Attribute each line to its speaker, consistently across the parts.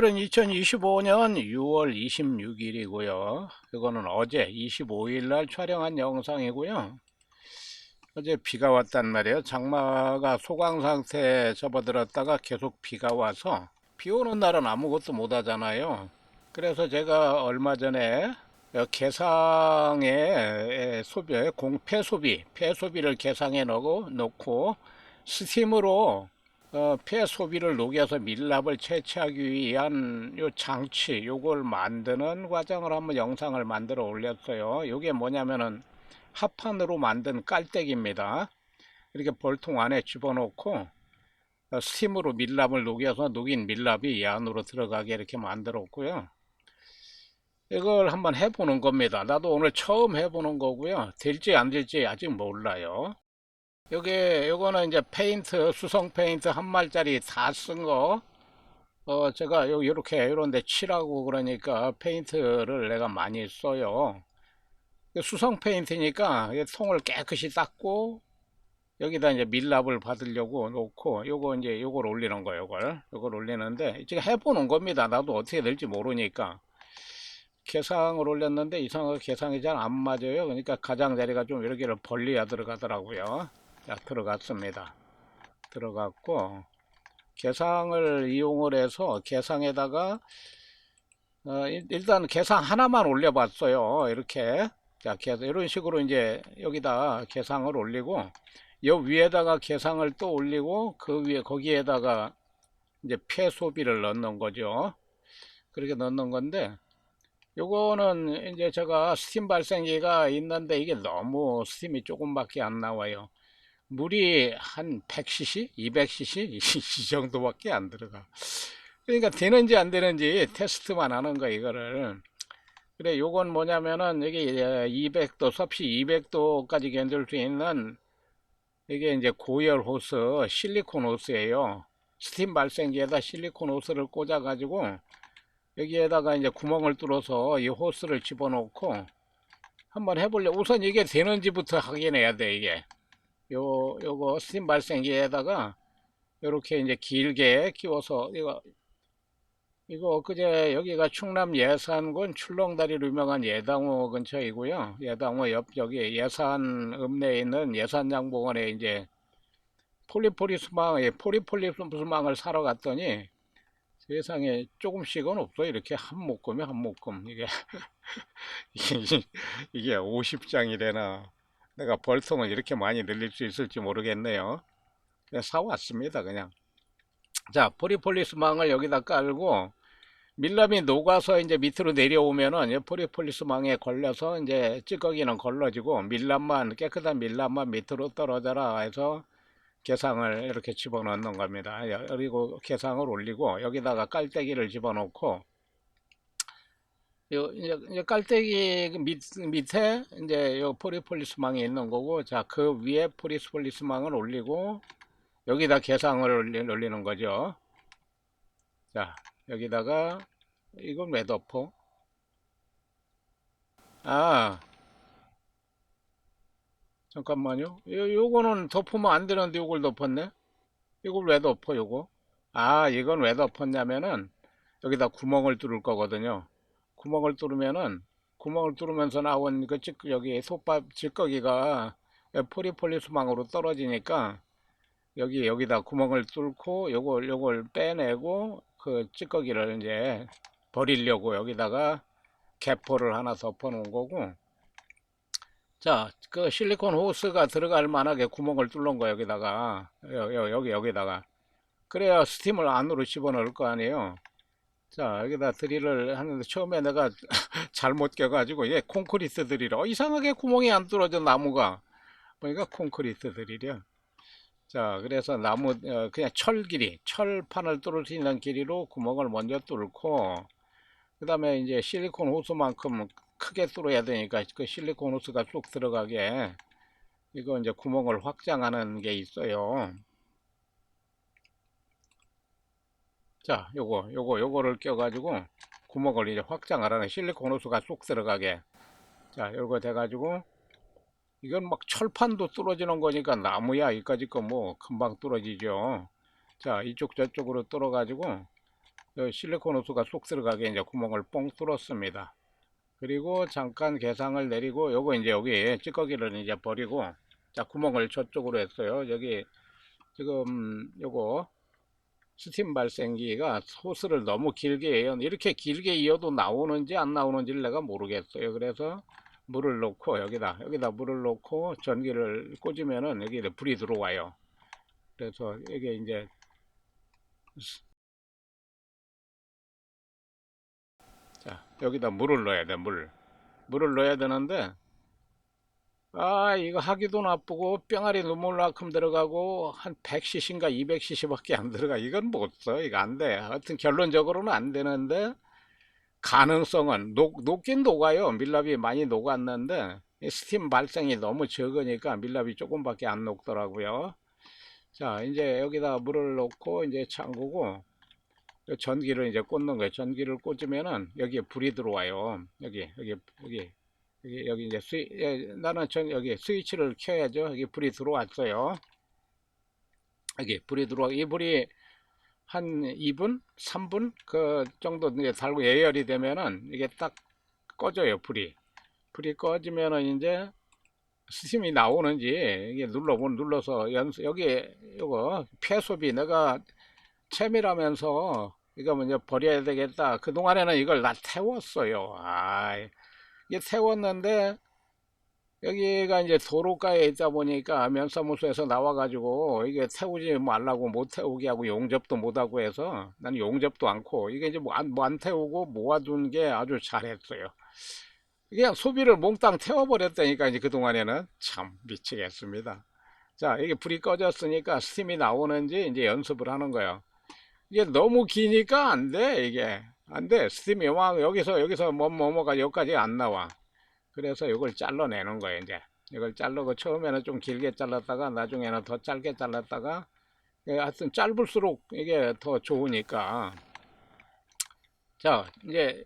Speaker 1: 오늘은 2025년 6월 26일이고요. 이거는 어제 25일 날 촬영한 영상이고요. 어제 비가 왔단 말이에요. 장마가 소강 상태에 접어들었다가 계속 비가 와서 비 오는 날은 아무것도 못 하잖아요. 그래서 제가 얼마 전에 개상에 소비, 공폐 소비, 폐 소비를 개상에 넣고, 놓고 스팀으로 어, 폐 소비를 녹여서 밀랍을 채취하기 위한 요 장치, 요걸 만드는 과정을 한번 영상을 만들어 올렸어요. 요게 뭐냐면은 합판으로 만든 깔때기입니다. 이렇게 볼통 안에 집어넣고 어, 스팀으로 밀랍을 녹여서 녹인 밀랍이 이 안으로 들어가게 이렇게 만들었고요. 이걸 한번 해보는 겁니다. 나도 오늘 처음 해보는 거고요. 될지 안 될지 아직 몰라요. 여기 요거는 이제 페인트 수성 페인트 한 말짜리 다 쓴 거. 어 제가 요 이렇게 이런데 칠하고 그러니까 페인트를 내가 많이 써요. 수성 페인트니까 이 통을 깨끗이 닦고 여기다 이제 밀랍을 받으려고 놓고 요거 이제 요걸 올리는 거예요. 요걸 요걸 올리는데 지금 해보는 겁니다. 나도 어떻게 될지 모르니까. 개상을 올렸는데 이상하게 개상이 잘 안 맞아요. 그러니까 가장자리가 좀 이렇게 벌려야 들어가더라고요. 자, 들어갔습니다. 들어갔고, 개상을 이용을 해서 개상에다가, 어, 일- 일단 개상 하나만 올려봤어요. 이렇게. 자, 개- 이런 식으로 이제 여기다 개상을 올리고, 요 위에다가 개상을 또 올리고, 그 위에, 거기에다가 이제 폐 소비를 넣는 거죠. 그렇게 넣는 건데, 요거는 이제 제가 스팀 발생기가 있는데 이게 너무 스팀이 조금밖에 안 나와요. 물이 한 100cc, 200cc 이 정도밖에 안 들어가. 그러니까 되는지 안 되는지 테스트만 하는 거 이거를. 그래 요건 뭐냐면은 이게 200도 섭씨 200도까지 견딜 수 있는 이게 이제 고열 호스 실리콘 호스예요. 스팀 발생기에다 실리콘 호스를 꽂아 가지고 여기에다가 이제 구멍을 뚫어서 이 호스를 집어넣고 한번 해볼래. 우선 이게 되는지부터 확인해야 돼 이게. 요 요거 스팀 발생기에다가 요렇게 이제 길게 끼워서 이거 이거 그제 여기가 충남 예산군 출렁다리로 유명한 예당호 근처이고요. 예당호 옆 여기 예산 읍내에 있는 예산양봉원에 이제 폴리폴리스망, 예, 폴리폴리스망을 사러 갔더니 세상에 조금씩은 없어. 이렇게 한 묶음에 한 묶음. 이게, 이게 50장이래나 내가 벌통을 이렇게 많이 늘릴 수 있을지 모르겠네요. 그냥 사왔습니다, 그냥. 자, 포리폴리스 망을 여기다 깔고 밀랍이 녹아서 이제 밑으로 내려오면은 이 포리폴리스 망에 걸려서 이제 찌꺼기는 걸러지고 밀랍만 깨끗한 밀랍만 밑으로 떨어져라 해서 개상을 이렇게 집어넣는 겁니다. 그리고 개상을 올리고 여기다가 깔때기를 집어넣고 요 이제, 이제 깔때기 밑, 밑에 이제 요 포리폴리스망이 있는 거고 자 그 위에 포리폴리스망을 올리고 여기다 개상을 올리, 올리는 거죠. 자 여기다가 이건 왜 덮어? 아 잠깐만요. 요, 요거는 덮으면 안 되는데 요걸 덮었네? 이걸 왜 덮어 요거? 아 이건 왜 덮었냐면은 여기다 구멍을 뚫을 거거든요. 구멍을 뚫으면은 구멍을 뚫으면서 나온 그 찌, 여기 솥밥 찌꺼기가 포리폴리스망으로 떨어지니까 여기 여기다 구멍을 뚫고 요걸 요걸 빼내고 그 찌꺼기를 이제 버리려고 여기다가 개포를 하나 덮어 놓은 거고. 자, 그 실리콘 호스가 들어갈 만하게 구멍을 뚫는 거 여기다가. 여, 여, 여기 여기다가. 그래야 스팀을 안으로 집어넣을 거 아니에요. 자, 여기다 드릴을 하는데 처음에 내가 잘못 껴가지고 얘 콘크리트 드릴 어, 이상하게 구멍이 안 뚫어져 나무가 보니까 콘크리트 드릴이야. 자, 그래서 나무 어, 그냥 철 길이 철판을 뚫을 수 있는 길이로 구멍을 먼저 뚫고 그 다음에 이제 실리콘 호스만큼 크게 뚫어야 되니까 그 실리콘 호스가 쏙 들어가게 이거 이제 구멍을 확장하는 게 있어요. 자, 요거, 요거, 요거를 껴 가지고 구멍을 이제 확장하라는 실리콘 호스가 쏙 들어가게. 자, 요거 돼 가지고 이건 막 철판도 뚫어지는 거니까 나무야 이까지 거 뭐 금방 뚫어지죠. 자, 이쪽 저쪽으로 뚫어 가지고 요 실리콘 호스가 쏙 들어가게 이제 구멍을 뽕 뚫었습니다. 그리고 잠깐 계상을 내리고 요거 이제 여기 찌꺼기를 이제 버리고 자 구멍을 저쪽으로 했어요. 여기 지금 요거 스팀 발생기가 호스를 너무 길게 이어 이렇게 길게 이어도 나오는지 안 나오는지를 내가 모르겠어요. 그래서 물을 넣고 여기다 여기다 물을 넣고 전기를 꽂으면은 여기 불이 들어와요. 그래서 이게 이제 자 여기다 물을 넣어야 돼 물. 물을 넣어야 되는데 아 이거 하기도 나쁘고 뿅아리 눈물만큼 들어가고 한 100cc인가 200cc밖에 안 들어가. 이건 못써 이거 안돼. 하여튼 결론적으로는 안 되는데 가능성은 녹, 녹긴 녹아요. 밀랍이 많이 녹았는데 이 스팀 발생이 너무 적으니까 밀랍이 조금밖에 안 녹더라고요. 자 이제 여기다 물을 넣고 이제 잠그고 전기를 이제 꽂는 거예요. 전기를 꽂으면은 여기에 불이 들어와요. 여기 여기 여기 여기, 여기 이제 스위, 예, 나는 전 여기 스위치를 켜야죠. 여기 불이 들어왔어요. 여기 불이 들어와, 이 불이 한 2분, 3분 그 정도 이제 달고 예열이 되면은 이게 딱 꺼져요. 불이. 불이 꺼지면은 이제 스팀이 나오는지 이게 눌러보 눌러서 연수 여기 요거 폐소비 내가 채밀하면서 이거 먼저 버려야 되겠다. 그 동안에는 이걸 다 태웠어요. 아. 이게 태웠는데 여기가 이제 도로가에 있다 보니까 면사무소에서 나와가지고 이게 태우지 말라고 못 태우게 하고 용접도 못하고 해서 난 용접도 않고 이게 이제 뭐안 뭐 안 태우고 모아둔 게 아주 잘했어요. 그냥 소비를 몽땅 태워버렸다니까 이제 그동안에는 참 미치겠습니다. 자 이게 불이 꺼졌으니까 스팀이 나오는지 이제 연습을 하는 거예요. 이게 너무 기니까 안 돼 이게 안 돼. 스팀이 막 여기서 여기서 뭐 뭐뭐가 여기까지 안 나와. 그래서 이걸 잘라내는 거예요 이제. 이걸 자르고 처음에는 좀 길게 잘랐다가 나중에는 더 짧게 잘랐다가 예, 하여튼 짧을수록 이게 더 좋으니까. 자 이제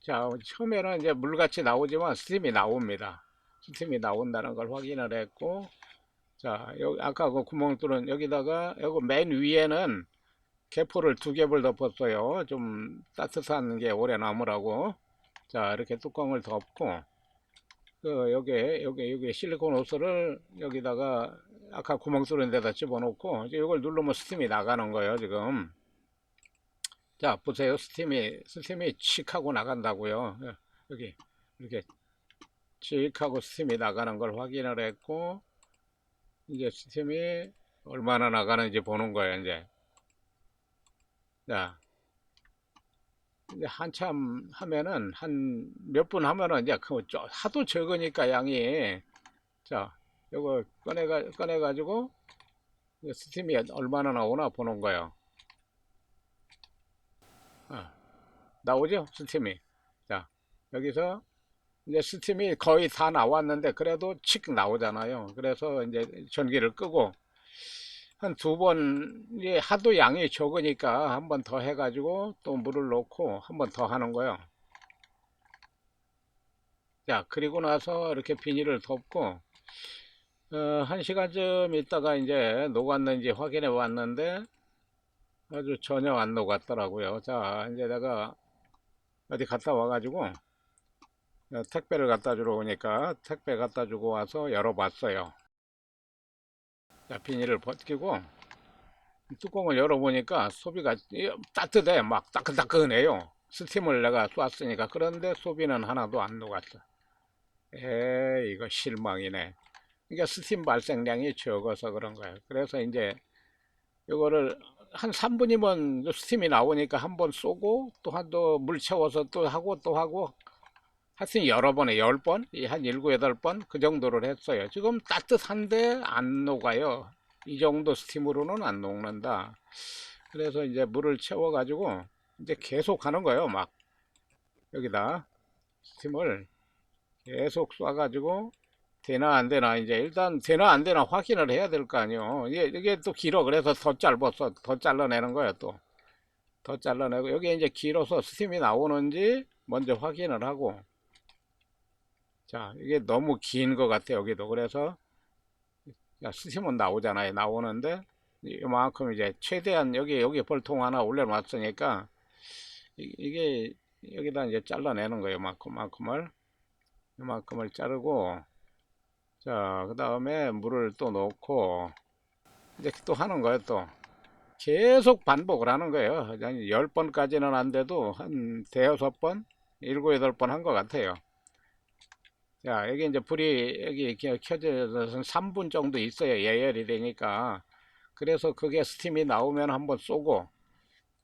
Speaker 1: 자 처음에는 이제 물같이 나오지만 스팀이 나옵니다. 스팀이 나온다는 걸 확인을 했고 자 여기 아까 그 구멍 뚫은 여기다가 여기 맨 위에는 개포를 두 겹을 덮었어요. 좀 따뜻한 게 오래 남으라고. 자, 이렇게 뚜껑을 덮고, 그, 여기, 여기, 여기 실리콘 호스를 여기다가 아까 구멍 뚫은 데다 집어넣고, 이제 이걸 누르면 스팀이 나가는 거예요, 지금. 자, 보세요. 스팀이, 스팀이 칙 하고 나간다고요. 여기, 이렇게 칙 하고 스팀이 나가는 걸 확인을 했고, 이제 스팀이 얼마나 나가는지 보는 거예요, 이제. 자, 이제 한참 하면은 한 몇 분 하면은 이제 그 하도 적으니까 양이 자, 요거 꺼내가 꺼내 가지고 스팀이 얼마나 나오나 보는 거예요. 아, 나오죠? 스팀이. 자, 여기서 이제 스팀이 거의 다 나왔는데 그래도 칙 나오잖아요. 그래서 이제 전기를 끄고 한 두 번, 하도 양이 적으니까 한 번 더 해가지고 또 물을 넣고 한 번 더 하는 거예요. 자, 그리고 나서 이렇게 비닐을 덮고, 어, 한 시간쯤 있다가 이제 녹았는지 확인해 봤는데, 아주 전혀 안 녹았더라고요. 자, 이제 내가 어디 갔다 와가지고, 어, 택배를 갖다 주러 오니까 택배 갖다 주고 와서 열어봤어요. 자, 비닐을 벗기고 뚜껑을 열어보니까 소비가 따뜻해. 막 따끈따끈해요. 스팀을 내가 쐈으니까. 그런데 소비는 하나도 안 녹았어. 에 이거 실망이네. 그러니까 스팀 발생량이 적어서 그런 거예요. 그래서 이제 이거를 한 3분이면 스팀이 나오니까 한 번 쏘고 또한번물 채워서 또 하고 또 하고 하여튼 여러 번에 열 번, 한 일곱 여덟 번 그 정도를 했어요. 지금 따뜻한데 안 녹아요. 이 정도 스팀으로는 안 녹는다. 그래서 이제 물을 채워가지고 이제 계속 하는 거예요. 막 여기다 스팀을 계속 쏴가지고 되나 안 되나 이제 일단 되나 안 되나 확인을 해야 될 거 아니에요. 이게, 이게 또 길어. 그래서 더 짧았어. 더 잘라내는 거예요. 또 더 잘라내고 여기 이제 길어서 스팀이 나오는지 먼저 확인을 하고 자, 이게 너무 긴 것 같아, 여기도. 그래서, 야, 스팀은 나오잖아요. 나오는데, 이만큼 이제 최대한 여기, 여기 볼통 하나 올려놨으니까, 이- 이게 여기다 이제 잘라내는 거예요. 만큼 만큼을 이만큼을 자르고 자, 그 다음에 물을 또 넣고 이제 또 하는 거예요. 또 계속 반복을 하는 거예요. 한 10번까지는 안 돼도 한 대여섯 번, 일곱, 여덟 번 한 것 같아요. 자, 여기 이제 불이 여기 켜져서 3분 정도 있어야 예열이 되니까 그래서 그게 스팀이 나오면 한번 쏘고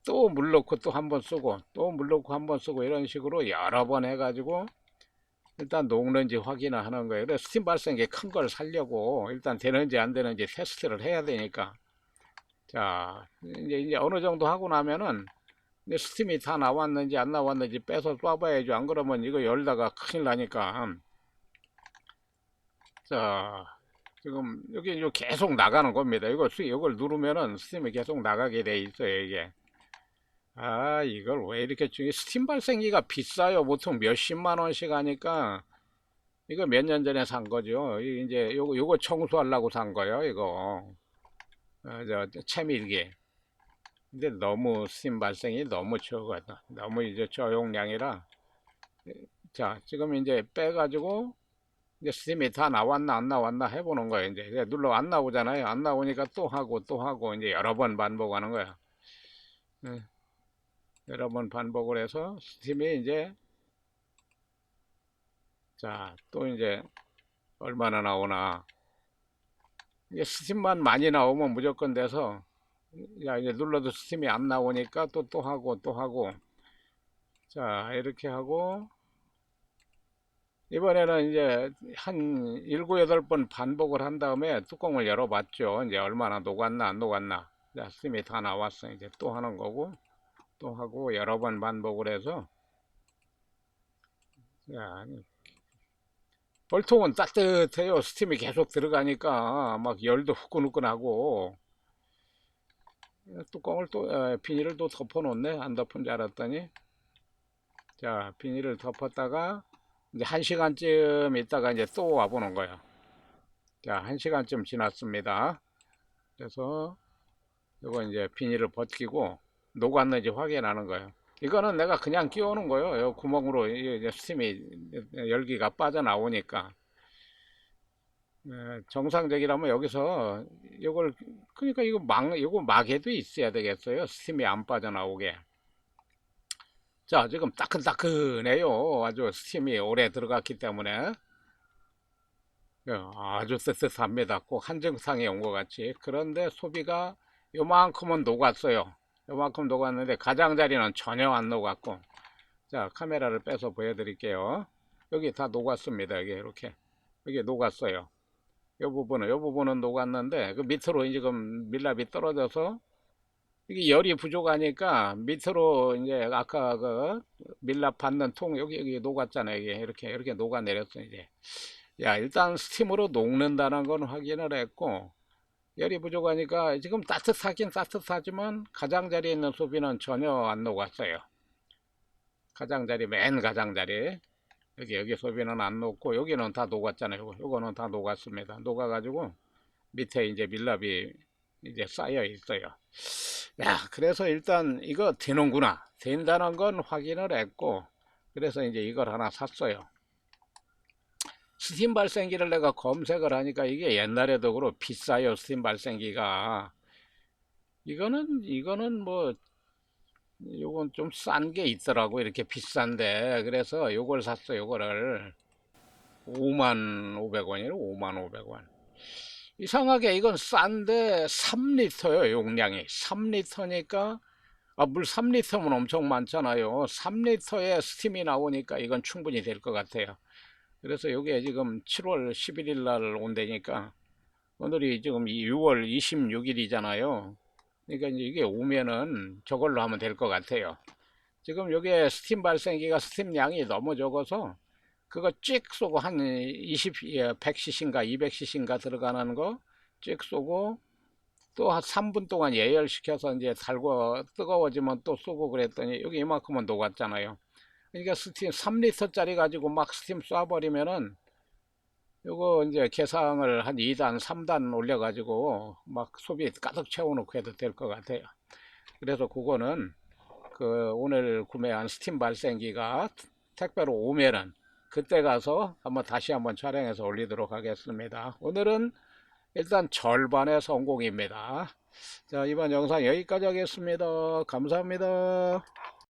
Speaker 1: 또 물 넣고 또 한번 쏘고 또 물 넣고 한번 쏘고 이런 식으로 여러 번 해가지고 일단 녹는지 확인을 하는 거예요. 그래서 스팀 발생기 큰 걸 살려고 일단 되는지 안 되는지 테스트를 해야 되니까 자 이제, 이제 어느 정도 하고 나면은 스팀이 다 나왔는지 안 나왔는지 빼서 쏴봐야죠. 안 그러면 이거 열다가 큰일 나니까 자 지금 여기 계속 나가는 겁니다. 이거 수- 이걸 누르면은 스팀이 계속 나가게 돼 있어요. 이게 아, 이걸 왜 이렇게? 스팀 발생기가 비싸요. 보통 몇십만 원씩 하니까 이거 몇 년 전에 산 거죠. 이- 이제 요거 요거 청소하려고 산 거예요. 이거 어, 저, 저 채밀기. 근데 너무 스팀 발생이 너무 적어요. 너무 이제 저용량이라. 자, 지금 이제 빼 가지고 이제 스팀이 다 나왔나 안 나왔나 해보는 거예요. 이제 이제 눌러 안 나오잖아요. 안 나오니까 또 하고 또 하고 이제 여러 번 반복하는 거야. 예. 여러 번 반복을 해서 스팀이 이제 자 또 이제 얼마나 나오나 이게 스팀만 많이 나오면 무조건 돼서 야 이제 눌러도 스팀이 안 나오니까 또 또 하고 또 하고 자 이렇게 하고 이번에는 이제 한 일곱 여덟 번 반복을 한 다음에 뚜껑을 열어봤죠. 이제 얼마나 녹았나 안 녹았나. 자 스팀이 다 나왔어. 이제 또 하는 거고 또 하고 여러 번 반복을 해서. 자, 볼통은 따뜻해요. 스팀이 계속 들어가니까 막 열도 후끈후끈하고. 뚜껑을 또 에, 비닐을 또 덮어 놓네. 안 덮은 줄 알았더니. 자 비닐을 덮었다가 이제 한 시간쯤 있다가 이제 또 와보는 거예요. 자, 한 시간쯤 지났습니다. 그래서 이거 이제 비닐을 벗기고 녹았는지 확인하는 거예요. 이거는 내가 그냥 끼우는 거예요. 요 구멍으로 이제 스팀이 열기가 빠져나오니까. 에, 정상적이라면 여기서 이걸 그러니까 이거 막 이거 막에도 있어야 되겠어요. 스팀이 안 빠져나오게. 자, 지금 따끈따끈해요. 아주 스팀이 오래 들어갔기 때문에 예, 아주 뜨뜻합니다. 꼭 한정상에 온 것 같이. 그런데 소비가 요만큼은 녹았어요. 요만큼 녹았는데 가장자리는 전혀 안 녹았고 자 카메라를 빼서 보여드릴게요 여기 다 녹았습니다 여기 이렇게 여기 녹았어요 이 부분은 이 부분은 녹았는데 그 밑으로 지금 밀랍이 떨어져서 이게 열이 부족하니까 밑으로 이제 아까 그 밀랍 받는 통 여기 여기 녹았잖아요 이게 이렇게 이렇게 녹아내렸어 이제 야 일단 스팀으로 녹는다는 건 확인을 했고 열이 부족하니까 지금 따뜻하긴 따뜻하지만 가장자리에 있는 소비는 전혀 안 녹았어요. 가장자리 맨 가장자리 여기 여기 소비는 안 녹고 여기는 다 녹았잖아요. 요거, 요거는 다 녹았습니다. 녹아가지고 밑에 이제 밀랍이 이제 쌓여 있어요. 야 그래서 일단 이거 되는구나. 된다는 건 확인을 했고 그래서 이제 이걸 하나 샀어요. 스팀 발생기를 내가 검색을 하니까 이게 옛날에도 그렇고 비싸요 스팀 발생기가. 이거는 이거는 뭐 요건 좀 싼 게 있더라고 이렇게 비싼데. 그래서 요걸 샀어 요거를. 5만 500원이래 5만 500원 이상하게 이건 싼데 3리터요 용량이 3리터니까 아, 물 3리터면 엄청 많잖아요 3리터에 스팀이 나오니까 이건 충분히 될 것 같아요 그래서 이게 지금 7월 11일 날 온다니까 오늘이 지금 6월 26일이잖아요. 그러니까 이게 오면은 저걸로 하면 될 것 같아요. 지금 여기에 스팀 발생기가 스팀 양이 너무 적어서 그거 찍 쏘고 한 20, 100cc인가 200cc인가 들어가는 거 찍 쏘고 또 한 3분 동안 예열시켜서 이제 달고 뜨거워지면 또 쏘고 그랬더니 여기 이만큼은 녹았잖아요. 그러니까 스팀 3리터짜리 가지고 막 스팀 쏴버리면은 요거 이제 계상을 한 2단, 3단 올려가지고 막 소비 가득 채워놓고 해도 될 것 같아요. 그래서 그거는 그 오늘 구매한 스팀 발생기가 택배로 오면은 그때 가서 한번 다시 한번 촬영해서 올리도록 하겠습니다. 오늘은 일단 절반의 성공입니다. 자, 이번 영상 여기까지 하겠습니다. 감사합니다.